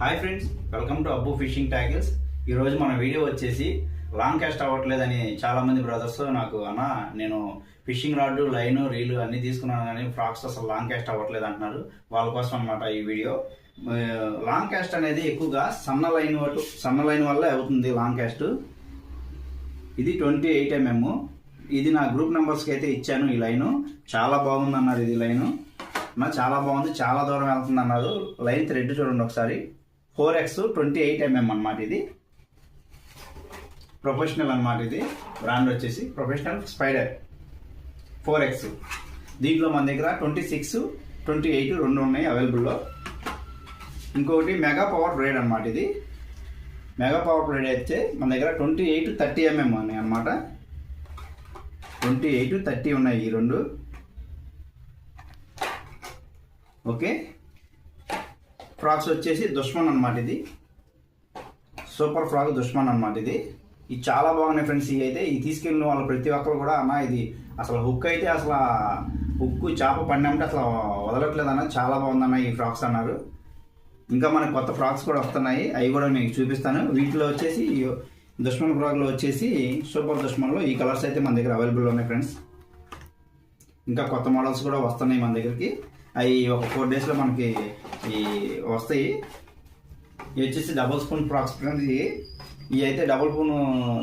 Hi friends welcome to Abbu fishing tackles ఈరోజు మన video వచ్చేసి లాంగ్ క్యాస్ట్ అవ్వట్లేదని చాలామంది బ్రదర్స్ నాకు అన్న నేను ఫిషింగ్ రాడ్ లైన్ రీలు అన్నీ తీసుకున్నాను కానీ ఫ్రాక్స్ అసలు లాంగ్ కాస్ట్ అవ్వట్లేదు అంటున్నారు వాళ్ళ కోసం అనమాట ఈ వీడియో. లాంగ్ క్యాస్ట్ అనేది ఎక్కువగా సన్న లైన్ వల్ల సన్న లైన్ వల్ల అవుతుంది లాంగ్ క్యాస్ట్. ఇది ట్వంటీ ఎయిట్ ఎంఎం ఇది నా గ్రూప్ నెంబర్స్కి అయితే ఇచ్చాను ఈ లైను. చాలా బాగుంది అన్నారు ఇది లైను. చాలా బాగుంది చాలా దూరం వెళ్తుంది అన్నారు లైన్ థ్రెడ్ చూడండి ఒకసారి. Four X twenty eight mm అనమాట ఇది. ప్రొఫెషనల్ అన్నమాట ఇది. బ్రాండ్ వచ్చేసి ప్రొఫెషనల్ స్పైడర్. Four X. దీంట్లో మన దగ్గర ట్వంటీ సిక్స్ ట్వంటీ ఎయిట్ రెండు ఉన్నాయి అవైలబుల్లో. ఇంకొకటి మెగా పవర్ బ్రేడ్ అనమాట ఇది. మెగా పవర్ బ్రేడ్ అయితే మన దగ్గర ట్వంటీ ఎయిట్ థర్టీ ఎంఎం ఉన్నాయి అనమాట ట్వంటీ ఎయిట్ థర్టీ ఉన్నాయి ఈ రెండు. ఓకే? ఫ్రాక్స్ వచ్చేసి దుష్మన్ అనమాట ఇది. సూపర్ ఫ్రాక్ దుష్మన్ అనమాట ఇది. ఇది చాలా బాగున్నాయి ఫ్రెండ్స్ ఇవి అయితే. ఇది తీసుకెళ్ళిన వాళ్ళు ప్రతి ఒక్కరు కూడా అన్న ఇది అసలు హుక్ అయితే అసలు హుక్ చేప పడినామంటే అసలు వదలట్లేదు అన్న చాలా బాగుందన్న ఈ ఫ్రాక్స్ అన్నారు. ఇంకా మనకి కొత్త ఫ్రాక్స్ కూడా వస్తున్నాయి. అవి కూడా మీకు చూపిస్తాను. వీటిలో వచ్చేసి దుష్మన్ ఫ్రాక్లో వచ్చేసి సూపర్ దుష్మన్లో. ఈ కలర్స్ అయితే మన దగ్గర అవైలబుల్ ఉన్నాయి ఫ్రెండ్స్. ఇంకా కొత్త మోడల్స్ కూడా వస్తున్నాయి మన దగ్గరికి. అవి ఒక ఫోర్ డేస్లో మనకి ఈ వస్తాయి. ఇవి వచ్చేసి డబుల్ స్పూన్ ఫ్రాక్స్ ఫ్రెండ్స్ ఇవి. ఇవి అయితే డబుల్ స్పూన్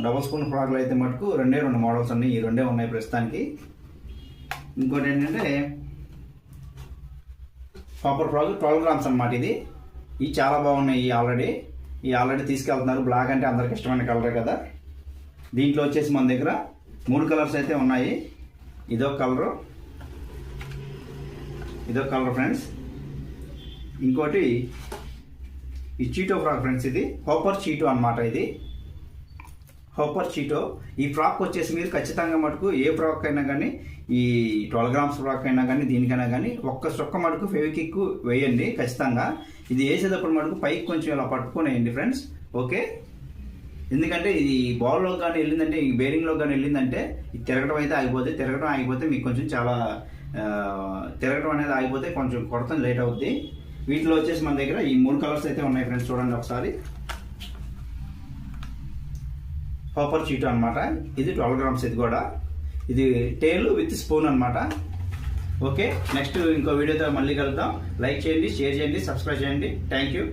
డబుల్ స్పూన్ ఫ్రాక్లు అయితే మటుకు రెండే రెండు మోడల్స్ ఉన్నాయి. ఈ రెండే ఉన్నాయి ప్రస్తుతానికి. ఇంకోటి ఏంటంటే కాపర్ ఫ్రాక్ ట్వెల్వ్ గ్రామ్స్ అన్నమాట ఇది. ఇవి చాలా బాగున్నాయి ఈ ఆల్రెడీ ఈ ఆల్రెడీ తీసుకెళ్తున్నారు. బ్లాక్ అంటే అందరికి ఇష్టమైన కలర్ కదా. దీంట్లో వచ్చేసి మన దగ్గర మూడు కలర్స్ అయితే ఉన్నాయి. ఇదో కలరు ఇదో కలర్ ఫ్రెండ్స్ ఇంకోటి ఈ చీటో ఫ్రాక్ ఫ్రెండ్స్ ఇది హోపర్ చీటో అన్నమాట ఇది. హోపర్ చీటో ఈ ఫ్రాక్ వచ్చేసి మీరు ఖచ్చితంగా మటుకు ఏ ఫ్రాక్ అయినా కానీ ఈ ట్వెల్వ్ గ్రామ్స్ ఫ్రాక్ అయినా కానీ దీనికైనా కానీ ఒక్క చొక్క మటుకు ఫెవికిక్ వేయండి ఖచ్చితంగా. ఇది వేసేటప్పుడు మటుకు పైకి కొంచెం ఇలా పట్టుకొని వేయండి ఫ్రెండ్స్. ఓకే? ఎందుకంటే ఇది బాల్లో కానీ వెళ్ళిందంటే ఈ బేరింగ్లో కానీ వెళ్ళిందంటే ఇది తిరగడం అయితే ఆగిపోతే తిరగడం ఆగిపోతే మీకు కొంచెం చాలా తిరగడం అనేది ఆగిపోతే కొంచెం కొడతం లేట్ అవుద్ది. వీటిలో వచ్చేసి మన దగ్గర ఈ మూడు కలర్స్ అయితే ఉన్నాయి ఫ్రెండ్స్ చూడండి ఒకసారి. కాపర్ చీట్ అనమాట ఇది ట్వెల్వ్ గ్రామ్స్ ఇది కూడా. ఇది టేల్ విత్ స్పూన్ అనమాట ఓకే నెక్స్ట్ ఇంకో వీడియోతో మళ్ళీ కలుద్దాం. లైక్ చేయండి షేర్ చేయండి సబ్స్క్రైబ్ చేయండి. Thank you